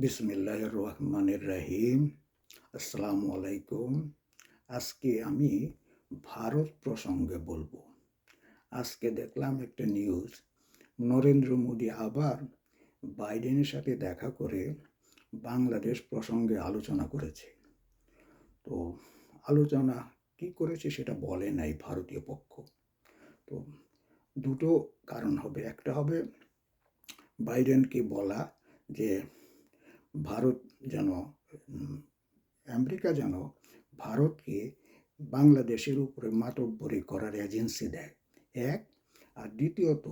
বিসমিল্লাহ রহমানের রাহিম। আসসালামু আলাইকুম আজকে আমি ভারত প্রসঙ্গে বলব। আজকে দেখলাম একটা নিউজ। নরেন্দ্র মোদী আবার বাইডেনের সাথে দেখা করে বাংলাদেশ প্রসঙ্গে আলোচনা করেছে। তো আলোচনা কি করেছে সেটা বলে নাই ভারতীয় পক্ষ। তো দুটো কারণ হবে। একটা হবে বাইডেনকে বলা যে ভারত যেন আমেরিকা যেন ভারতকে বাংলাদেশের উপরে মাতব্বরি করার এজেন্সি দেয়। এক, আর দ্বিতীয়ত,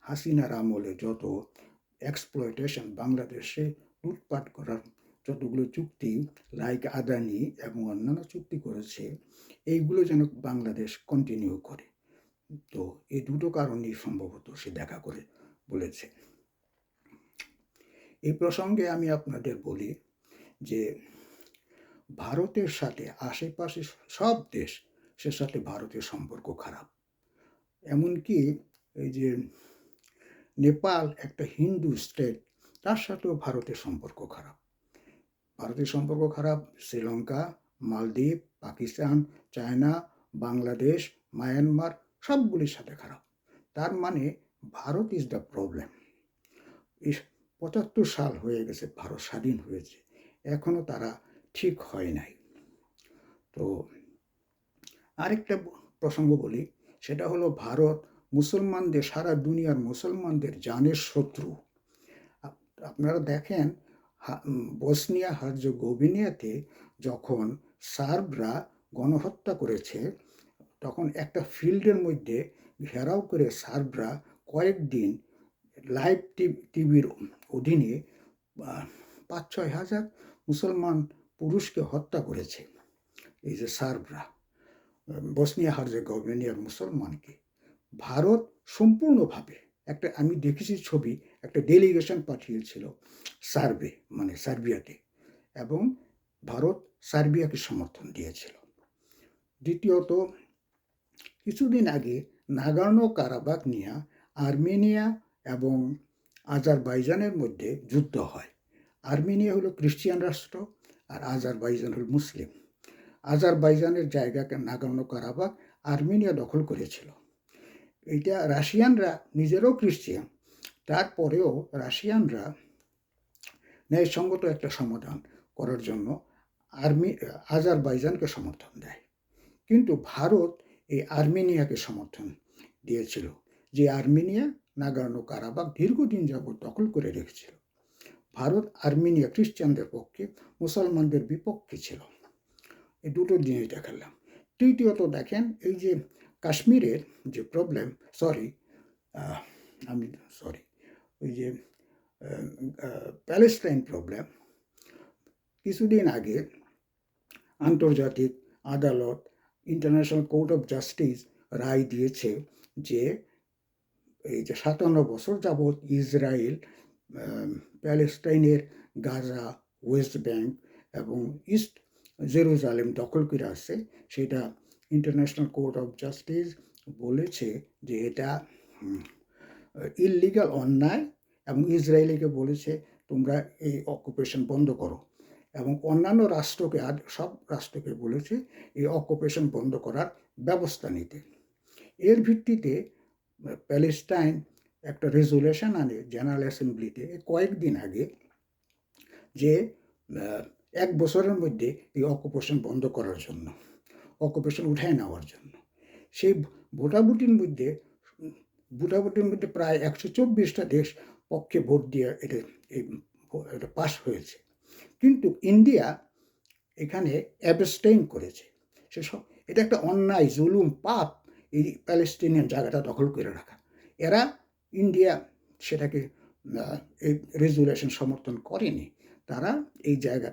হাসিনার আমলে যত এক্সপ্লয়টেশন বাংলাদেশে লুটপাট করার যতগুলো চুক্তি লাইক আদানি এবং অন্যান্য চুক্তি করেছে, এইগুলো যেন বাংলাদেশ কন্টিনিউ করে। তো এই দুটো কারণেই সম্ভবত সে দেখা করে বলেছে। এই প্রসঙ্গে আমি আপনাদের বলি যে ভারতের সাথে আশেপাশে সব দেশ সে সাথে ভারতের সম্পর্ক খারাপ। এমনকি এই যে নেপাল একটা হিন্দু স্টেট, তার সাথেও ভারতের সম্পর্ক খারাপ। ভারতের সম্পর্ক খারাপ শ্রীলঙ্কা, মালদ্বীপ, পাকিস্তান, চায়না, বাংলাদেশ, মায়ানমার, সবগুলির সাথে খারাপ। তার মানে ভারত ইজ দ্য প্রবলেম পঁচাত্তর সাল হয়ে গেছে, ভারত স্বাধীন হয়েছে এখনও তারা ঠিক হয় নাই। তো আরেকটা প্রসঙ্গ বলি, সেটা হলো ভারত মুসলমানদের, সারা দুনিয়ার মুসলমানদের জানের শত্রু। আপ- আপনারা দেখেন বসনিয়া হার্জেগোভিনিয়াতে যখন সার্বরা গণহত্যা করেছে, তখন একটা ফিল্ডের মধ্যে ঘেরাও করে সার্বরা কয়েকদিন লাইভ টিভির অধীনে পাঁচ ছয় হাজার মুসলমান পুরুষকে হত্যা করেছে। এই যে সার্বরা বসনিয়া হার্জেগোভিনিয়ার মুসলমানকে, ভারত সম্পূর্ণভাবে একটা, আমি দেখেছি ছবি, একটা ডেলিগেশন পাঠিয়েছিল সার্বে মানে সার্বিয়াতে, এবং ভারত সার্বিয়াকে সমর্থন দিয়েছিল। দ্বিতীয়ত, কিছুদিন আগে নাগার্নো কারাবাক নিয়ে আর্মেনিয়া এবং আজারবাইজানের মধ্যে যুদ্ধ হয়। আর্মেনিয়া হলো খ্রিস্টিয়ান রাষ্ট্র আর আজারবাইজান হল মুসলিম। আজারবাইজানের জায়গাকে নাগার্নো কারাবাক আর্মেনিয়া দখল করেছিল। এটা রাশিয়ানরা নিজেরও খ্রিস্টিয়ান। তারপরেও রাশিয়ানরা ন্যায়সঙ্গত একটা সমাধান করার জন্য আর্মি, আজারবাইজানকে সমর্থন দেয়। কিন্তু ভারত এই আর্মেনিয়াকে সমর্থন দিয়েছিল যে আর্মেনিয়া নাগার্নো কারাবাক দীর্ঘদিন যাবৎ দখল করে রেখেছিল। ভারত, আর্মেনিয়া, খ্রিস্টানদের পক্ষে মুসলমানদের বিপক্ষে ছিল। এই দুটো জিনিস দেখালাম। তৃতীয়ত দেখেন, এই যে কাশ্মীরের যে প্রবলেম সরি আমি সরি ওই যে প্যালেস্টাইন প্রবলেম কিছুদিন আগে আন্তর্জাতিক আদালত ইন্টারন্যাশনাল কোর্ট অফ জাস্টিস রায় দিয়েছে যে এই যে সাতান্ন বছর যাবৎ ইসরায়েল প্যালেস্টাইনের গাজা, ওয়েস্ট ব্যাংক এবং ইস্ট জেরুজালেম দখল করে আসছে। সেটা ইন্টারন্যাশনাল কোর্ট অফ জাস্টিস বলেছে যে এটা ইললিগাল অন্যায় এবং ইসরায়েলিকে বলেছে তোমরা এই অকুপেশন বন্ধ করো। এবং অন্যান্য রাষ্ট্রকে আর, সব রাষ্ট্রকে বলেছে এই অকুপেশন বন্ধ করার ব্যবস্থা নিতে। এর ভিত্তিতে প্যালেস্টাইন একটা রেজুলেশন আনে জেনারেল অ্যাসেম্বলিতে কয়েকদিন আগে যে এক বছরের মধ্যে এই অকুপেশন বন্ধ করার জন্য, অকুপেশন উঠায় নেওয়ার জন্য। সেই ভোটাভুটির মধ্যে ভোটাভুটির মধ্যে প্রায় একশো চব্বিশটা দেশ পক্ষে ভোট দিয়ে এটা, এই এটা পাস হয়েছে। কিন্তু ইন্ডিয়া এখানে অ্যাবস্টেইন করেছে। সেসব এটা একটা অন্যায়, জুলুম, পাপ এই প্যালেস্টিনিয়ান জায়গাটা দখল করে রাখা। এরা ইন্ডিয়া সেটাকে এই রেজুলেশন সমর্থন করেনি। তারা এই জায়গা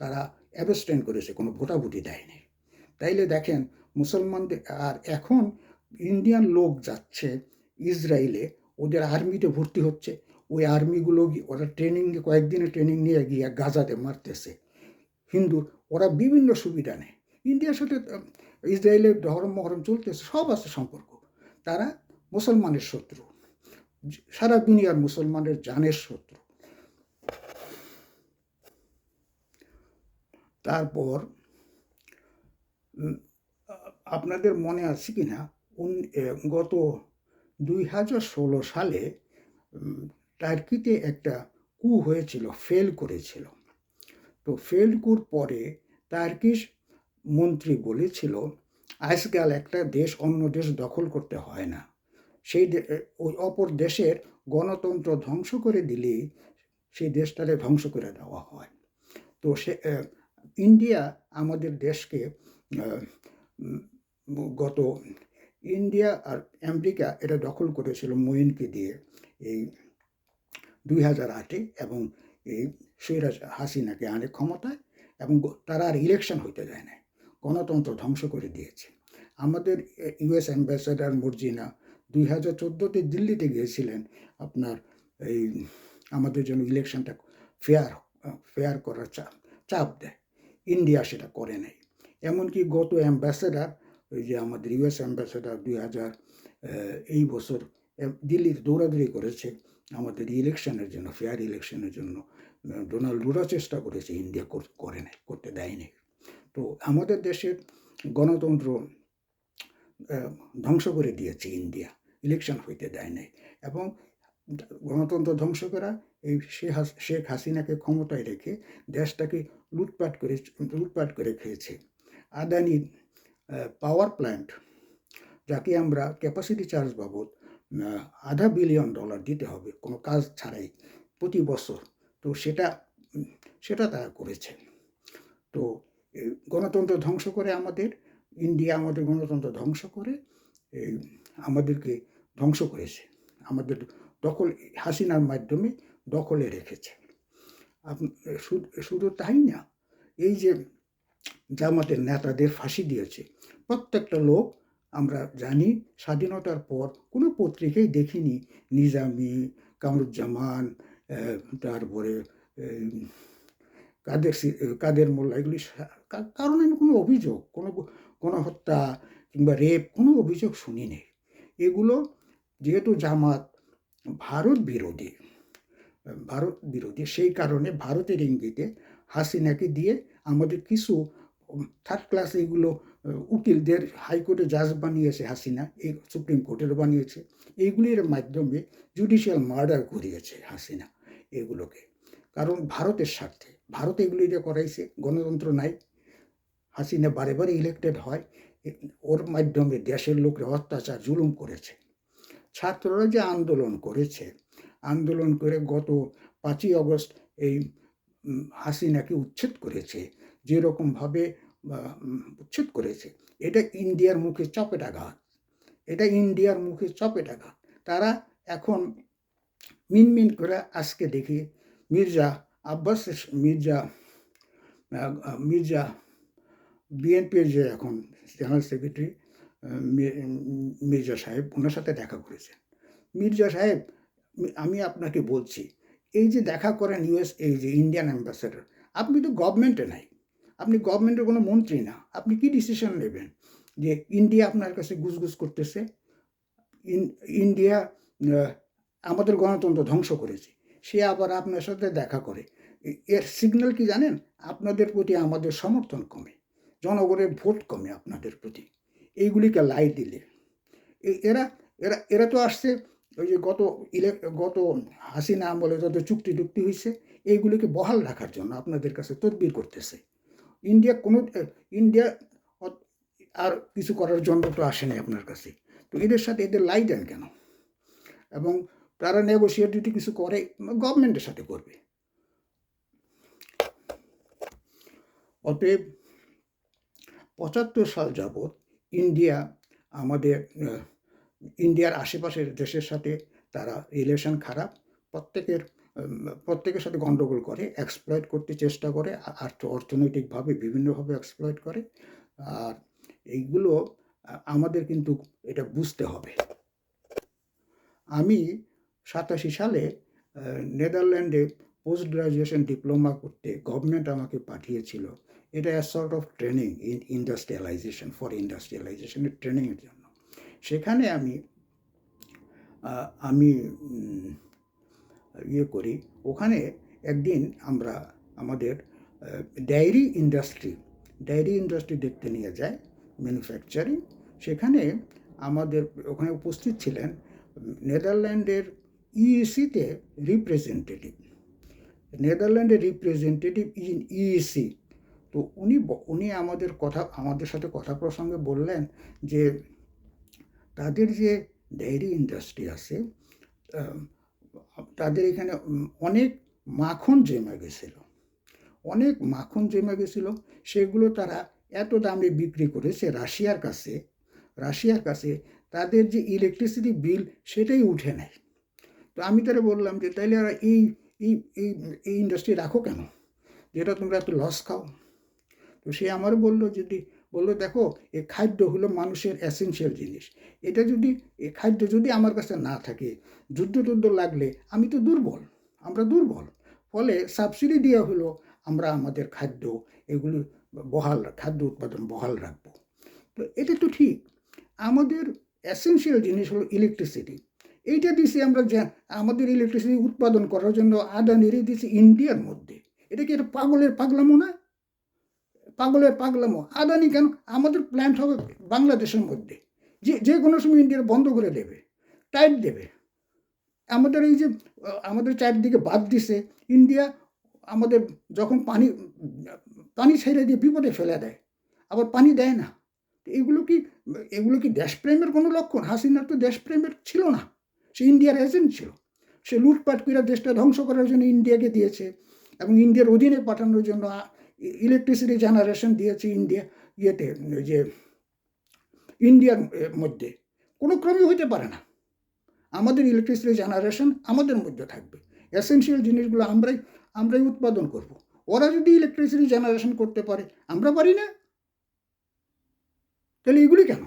তারা অ্যাবস্টেন করেছে, কোনো ভোটাভুটি দেয়নি। তাইলে দেখেন, মুসলমানদের, আর এখন ইন্ডিয়ান লোক যাচ্ছে ইসরায়েলে ওদের আর্মিতে ভর্তি হচ্ছে। ওই আর্মিগুলো ওরা ট্রেনিং কয়েকদিনের ট্রেনিং নিয়ে গিয়ে গাজাতে মারতেছে। হিন্দু, ওরা বিভিন্ন সুবিধা নেয়। ইন্ডিয়ার সাথে ইসরায়েলের ধর্ম, মহরম চলতে সব আছে সম্পর্ক। তারা মুসলমানের শত্রু, সারা দুনিয়ার মুসলমানের জানের শত্রু। তারপর আপনাদের মনে আছে কি না? গত দুই হাজার ষোলো সালে টার্কিতে একটা কু হয়েছিল, ফেল করেছিল। তো ফেল কুর পরে টার্কিশ মন্ত্রী বলেছিল আজকাল একটা দেশ অন্য দেশ দখল করতে হয় না। সেই ওই অপর দেশের গণতন্ত্র ধ্বংস করে দিলেই সেই দেশটাকে ধ্বংস করে দেওয়া হয়। তো সে ইন্ডিয়া আমাদের দেশকে গত ইন্ডিয়া আর আমেরিকা এটা দখল করেছিল মঈনকে দিয়ে এই দুই হাজার আটে এবং এই সৈরাজ হাসিনাকে আনে ক্ষমতায় এবং তারা আর ইলেকশন হইতে দেয় না গণতন্ত্র ধ্বংস করে দিয়েছে। আমাদের ইউএস অ্যাম্বাসেডার মর্জিনা দুই হাজার চোদ্দোতে দিল্লিতে গিয়েছিলেন। আপনার এই আমাদের জন্য ইলেকশনটা ফেয়ার ফেয়ার করার চাপ চাপ দেয়। ইন্ডিয়া সেটা করে নাই এমনকি গত অ্যাম্বাসেডার, ওই যে আমাদের ইউএস অ্যাম্বাসেডার দুই হাজার এই বছর দিল্লির দৌড়াদৌড়ি করেছে। আমাদের ইলেকশনের জন্য, ফেয়ার ইলেকশনের জন্য ডোনাল্ড ট্রাম্পও চেষ্টা করেছে ইন্ডিয়া কর- নাই করতে দেয়নি। তো আমাদের দেশের গণতন্ত্র ধ্বংস করে দিয়েছে ইন্ডিয়া। ইলেকশন হইতে দেয় নাই। এবং গণতন্ত্র ধ্বংস করা এই শেখ হাস- শেখ হাসিনাকে ক্ষমতায় রেখে দেশটাকে লুটপাট করে লুটপাট করে খেয়েছে। আদানি পাওয়ার প্ল্যান্ট যাকে আমরা ক্যাপাসিটি চার্জ বাবদ আধা বিলিয়ন ডলার দিতে হবে, কোনো কাজ ছাড়াই প্রতি বছর, তো সেটা সেটা তারা করেছে। তো গণতন্ত্র ধ্বংস করে আমাদের, ইন্ডিয়া আমাদের গণতন্ত্র ধ্বংস করে আমাদেরকে ধ্বংস করেছে। আমাদের দখল, হাসিনার মাধ্যমে দখলে রেখেছে। শুধু- তাই না, এই যে জামাতের নেতাদের ফাঁসি দিয়েছে, প্রত্যেকটা লোক আমরা জানি, স্বাধীনতার পর কোনো পত্রিকাই দেখিনি, নিজামি, কামরুজ্জামান তারপরে কাদের কাদের মোল্লা, এগুলি কারণে কোনো অভিযোগ, কোনো কোনো হত্যা কিংবা রেপ, কোনো অভিযোগ শুনি নেই। এগুলো যেহেতু জামাত ভারত বিরোধী ভারত বিরোধী, সেই কারণে ভারতের ইঙ্গিতে হাসিনাকে দিয়ে আমাদের কিছু থার্ড ক্লাস এগুলো উকিলদের হাইকোর্টে জাজ বানিয়েছে হাসিনা, এই সুপ্রিম কোর্টের বানিয়েছে। এইগুলির মাধ্যমে জুডিশিয়াল মার্ডার করিয়েছে হাসিনা এগুলোকে। কারণ ভারতের স্বার্থে ভারত এগুলি দিয়ে করাইছে, গণতন্ত্র নাই। হাসিনা বারে বারে ইলেক্টেড হয় ওর মাধ্যমে দেশের লোকরা অত্যাচার, জুলুম করেছে। ছাত্ররা যে আন্দোলন করেছে, আন্দোলন করে গত পাঁচই আগস্ট এই হাসিনাকে উচ্ছেদ করেছে, যেরকমভাবে উচ্ছেদ করেছে, এটা ইন্ডিয়ার মুখে চপেটাঘাত এটা ইন্ডিয়ার মুখে চপেটাঘাত তারা এখন মিনমিন করে আজকে দেখি মির্জা আব্বাস মির্জা মির্জা বিএনপির যে এখন জেনারেল সেক্রেটারি মির্জা সাহেব, ওনার সাথে দেখা করেছেন। মির্জা সাহেব আমি আপনাকে বলছি, এই যে দেখা করেন ইউএস এই যে ইন্ডিয়ান অ্যাম্বাসেডর, আপনি তো গভর্নমেন্টে নাই। আপনি গভর্নমেন্টের কোনো মন্ত্রী না। আপনি কি ডিসিশন নেবেন যে ইন্ডিয়া আপনার কাছে গুজগুজ করতেছে? ইন- ইন্ডিয়া আমাদের গণতন্ত্র ধ্বংস করেছে। সে আবার আপনার সাথে দেখা করে। এর সিগন্যাল কি জানেন? আপনাদের প্রতি আমাদের সমর্থন কমে। জনগণের ভোট কমে আপনাদের প্রতি। এইগুলিকে লাই দিলে। এরা এরা এরা তো আসছে ওই যে গত ইলে, গত হাসিনা আমলে যত চুক্তি টুক্তি হয়েছে এইগুলিকে বহাল রাখার জন্য আপনাদের কাছে তদবির করতেছে। ইন্ডিয়া কোনো ইন্ডিয়া আর কিছু করার জন্য তো আসেনি আপনার কাছে। তো এদের সাথে এদের লাই দেন কেন? এবং তারা নেগোসিয়েট যদি কিছু করে গভর্নমেন্টের সাথে করবে। অতএব পঁচাত্তর সাল যাবৎ ইন্ডিয়া আমাদের ইন্ডিয়ার আশেপাশের দেশের সাথে তারা রিলেশন খারাপ। প্রত্যেকের প্রত্যেকের সাথে গণ্ডগোল করে এক্সপ্লয়েট করতে চেষ্টা করে, আর অর্থনৈতিকভাবে বিভিন্নভাবে এক্সপ্লয়েট করে। আর এইগুলো আমাদের কিন্তু এটা বুঝতে হবে। আমি সাতাশি সালে নেদারল্যান্ডে পোস্ট গ্রাজুয়েশন ডিপ্লোমা করতে গভর্নমেন্ট আমাকে পাঠিয়েছিল। এটা sort of training in industrialisation for ইন্ডাস্ট্রিয়ালাইজেশনের ট্রেনিংয়ের জন্য। সেখানে আমি আমি ইয়ে করি, ওখানে একদিন আমরা, আমাদের ডায়েরি ইন্ডাস্ট্রি ডায়েরি ইন্ডাস্ট্রি দেখতে নিয়ে যায় ম্যানুফ্যাকচারিং সেখানে আমাদের ওখানে উপস্থিত ছিলেন, নেদারল্যান্ডের ইইসিতে রিপ্রেজেন্টেটিভ নেদারল্যান্ডের রিপ্রেজেন্টেটিভ ইন ইইসি তো উনি উনি আমাদের কথা, আমাদের সাথে কথা প্রসঙ্গে বললেন যে তাদের যে ডেয়ারি ইন্ডাস্ট্রি আছে তাদের এখানে অনেক মাখন জমে গেছিল। অনেক মাখন জমে গেছিল, সেগুলো তারা এত দামে বিক্রি করেছে রাশিয়ার কাছে। রাশিয়ার কাছে তাদের যে ইলেকট্রিসিটি বিল সেটাই উঠে নেয় তো আমি তারা বললাম যে তাইলে এই এই এই ইন্ডাস্ট্রি রাখো কেন? যেটা তোমরা এত লস খাও। তো সে আমার বলল যদি, বলল, দেখো, এ খাদ্য হলো মানুষের অ্যাসেনশিয়াল জিনিস। এটা যদি, এ খাদ্য যদি আমার কাছে না থাকে, যুদ্ধ টুদ্ধ লাগলে আমি তো দুর্বল, আমরা দুর্বল। ফলে সাবসিডি দেওয়া হলো, আমরা আমাদের খাদ্য, এগুলি বহাল, খাদ্য উৎপাদন বহাল রাখব। তো এটা তো ঠিক। আমাদের অ্যাসেনশিয়াল জিনিস হলো ইলেকট্রিসিটি এইটা দিছি আমরা যা- আমাদের ইলেকট্রিসিটি উৎপাদন করার জন্য আদানিরই দিছি ইন্ডিয়ার মধ্যে। এটা কি একটা পাগলের পাগলামো না? পাগলের পাগলামো। আদানি কেন? আমাদের প্ল্যান্ট হবে বাংলাদেশের মধ্যে। যে যে কোনো সময় ইন্ডিয়া বন্ধ করে দেবে টাইট দেবে। আমাদের এই যে, আমাদের চারদিকে বাদ দিছে ইন্ডিয়া আমাদের যখন পানি পানি ছেড়ে দিয়ে বিপদে ফেলে দেয়, আবার পানি দেয় না। এগুলো কি এগুলো কি দেশপ্রেমের কোনো লক্ষণ? হাসিনার তো দেশপ্রেমের ছিল না। সে ইন্ডিয়ার এজেন্ট ছিল। সে লুটপাট করে দেশটা ধ্বংস করার জন্য ইন্ডিয়াকে দিয়েছে এবং ইন্ডিয়ার অধীনে পাঠানোর জন্য ইলেকট্রিসিটি জেনারেশন দিয়েছে ইন্ডিয়া ইয়েতে যে ইন্ডিয়ার মধ্যে। কোনো ক্রমই হইতে পারে না। আমাদের ইলেকট্রিসিটি জেনারেশন আমাদের মধ্যে থাকবে। এসেনশিয়াল জিনিসগুলো আমরাই আমরাই উৎপাদন করব। ওরা যদি ইলেকট্রিসিটি জেনারেশন করতে পারে, আমরা পারি না? তাহলে এগুলি কেন?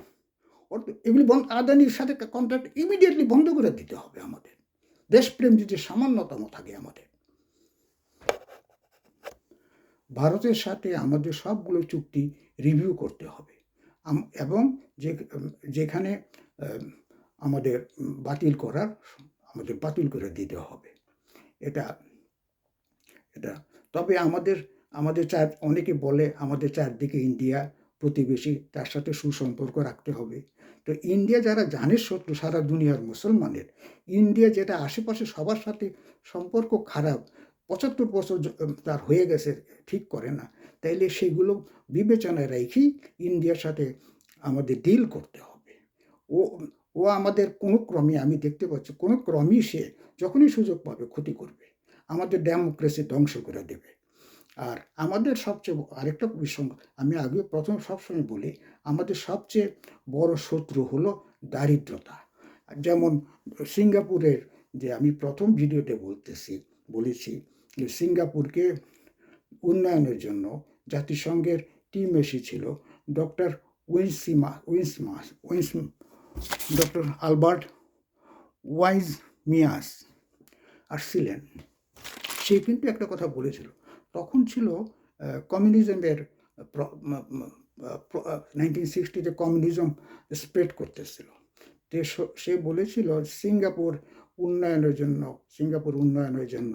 এগুলি বন্ধ, আদানির সাথে কন্ট্রাক্ট ইমিডিয়েটলি বন্ধ করে দিতে হবে আমাদের। দেশপ্রেম যদি সামান্যতম থাকে আমাদের। ভারতের সাথে আমাদের সবগুলো চুক্তি রিভিউ করতে হবে। এবং যে, যেখানে আমাদের বাতিল করার, আমাদের বাতিল করে দিতে হবে। এটা এটা, তবে আমাদের আমাদের চার, অনেকে বলে আমাদের চারদিকে ইন্ডিয়া প্রতিবেশী, তার সাথে সুসম্পর্ক রাখতে হবে। তো ইন্ডিয়া যারা জানে শত্রু, সারা দুনিয়ার মুসলমানের, ইন্ডিয়া যেটা আশেপাশে সবার সাথে সম্পর্ক খারাপ পঁচাত্তর বছর তার হয়ে গেছে, ঠিক করে না। তাইলে সেগুলো বিবেচনায় রেখেই ইন্ডিয়ার সাথে আমাদের ডিল করতে হবে। ও ও আমাদের কোনো ক্রমে, আমি দেখতে পাচ্ছি, কোনো ক্রমেই সে যখনই সুযোগ পাবে ক্ষতি করবে। আমাদের ডেমোক্রেসি ধ্বংস করে দেবে। আর আমাদের সবচেয়ে আরেকটা বিষয় আমি আগে প্রথম সবসময় বলি, আমাদের সবচেয়ে বড় শত্রু হলো দারিদ্রতা। যেমন সিঙ্গাপুরের যে আমি প্রথম ভিডিওতে বলতেছি, বলেছি সিঙ্গাপুরকে উন্নয়নের জন্য জাতিসংঘের টিম এসেছিল ডক্টর উইন্সিমা উইন্সমাস উইন্স, ডক্টর আলবার্ট ওয়াইজ মিয়াস আসছিলেন। সে কিন্তু একটা কথা বলেছিল। তখন ছিল কমিউনিজমের নাইনটিন সিক্সটিতে কমিউনিজম স্প্রেড করতেছিল। সে বলেছিল সিঙ্গাপুর উন্নয়নের জন্য, সিঙ্গাপুর উন্নয়নের জন্য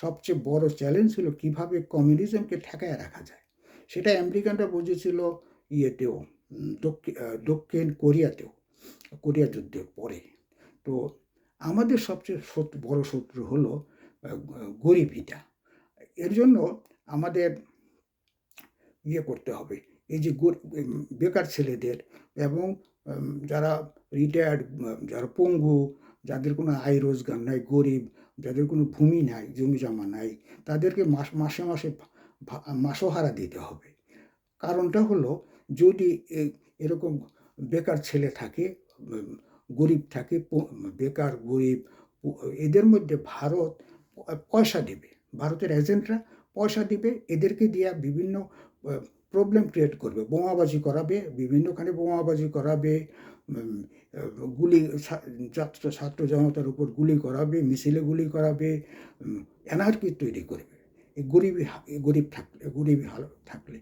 সবচেয়ে বড় চ্যালেঞ্জ ছিল কীভাবে কমিউনিজমকে ঠেকায় রাখা যায়। সেটা আমেরিকানরা বুঝেছিল ইয়েতেও দক্ষিণ কোরিয়াতেও, কোরিয়া যুদ্ধের পরে। তো আমাদের সবচেয়ে বড় শত্রু হলো গরিবিটা এর জন্য আমাদের ইয়ে করতে হবে। এই যে বেকার ছেলেদের এবং যারা রিটায়ার্ড যারা পঙ্গু, যাদের কোনো আয় রোজগার নাই, গরিব যাদের কোনো ভূমি নাই জমি জমা নাই, তাদেরকে মাস, মাসে মাসে মাসোহারা দিতে হবে। কারণটা হলো যদি এরকম বেকার ছেলে থাকে গরিব থাকে বেকার, গরিব এদের মধ্যে ভারত পয়সা দেবে। ভারতের এজেন্টরা পয়সা দিবে, এদেরকে দিয়া বিভিন্ন প্রবলেম ক্রিয়েট করবে। বোমাবাজি করাবে, বিভিন্নখানে বোমাবাজি করাবে গুলি ছাত্র ছাত্র জনতার উপর গুলি করাবে, মিছিলে গুলি করাবে এনার্কি তৈরি করবে। এই গরিব গরিব থাকলে, গরিব হাল, থাকলে।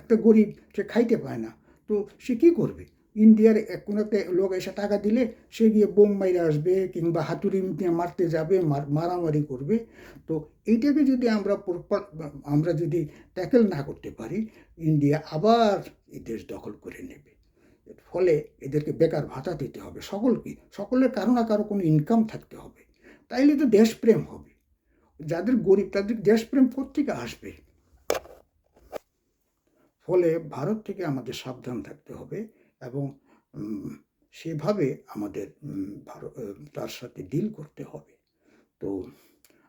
একটা গরিব সে খাইতে পায় না, তো সে কী করবে? ইন্ডিয়ার কোনো একটা লোক এসে টাকা দিলে সে গিয়ে বোম মাইরে আসবে কিংবা হাতুড়ি দিয়ে মারতে যাবে মারামারি করবে। তো এইটাকে যদি আমরা আমরা যদি ট্যাকেল না করতে পারি, ইন্ডিয়া আবার এই দেশ দখল করে নেবে। ফলে এদেরকে বেকার ভাতা দিতে হবে সকলকে, সকলের কারও না কারও কোনো ইনকাম থাকতে হবে। তাইলে তো দেশপ্রেম হবে। যাদের গরিব তাদের দেশপ্রেম থেকে আসবে? ফলে ভারত থেকে আমাদের সাবধান থাকতে হবে। এবং সেভাবে আমাদের তার সাথে ডিল করতে হবে। তো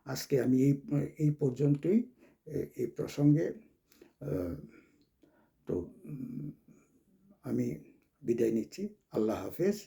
আজকে আমি এই এই পর্যন্তই এই প্রসঙ্গে তো আমি বিদায় নিচ্ছি। আল্লাহ হাফেজ।